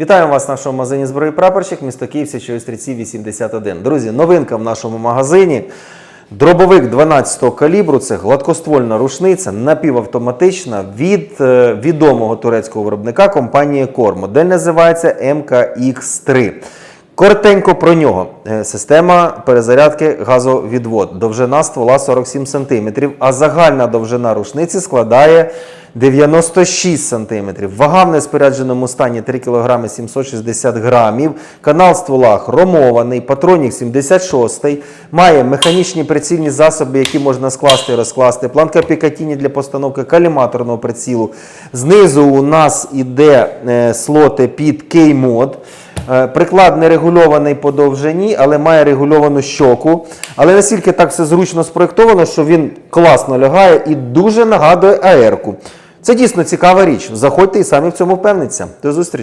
Вітаємо вас в нашому магазині зброї прапорщик, місто Київ, Січові стрільці 81. Друзі, новинка в нашому магазині. Дробовик 12-го калібру це гладкоствольна рушниця, напівавтоматична від е, відомого турецького виробника компанії Кормо, Модель називається МКX3. Коротенько про нього. Е, Система перезарядки газовідвод. Довжина ствола 47 см, а загальна довжина рушниці складає 96 см. Вага в неспорядженому стані 3 кг 760 грамів. Канал ствола хромований, патронік 76 має механічні прицільні засоби, які можна скласти і розкласти. Планка Пікатіні для постановки каліматорного прицілу. Знизу у нас іде е, слоти під K-мод. Е, Приклад не регульований по довжині, але має регульовану щоку. Але настільки так все зручно спроєктовано, що він класно лягає і дуже нагадує АЕРку. Це дійсно цікава річ. Заходьте і самі в цьому впевниться. До зустрічі!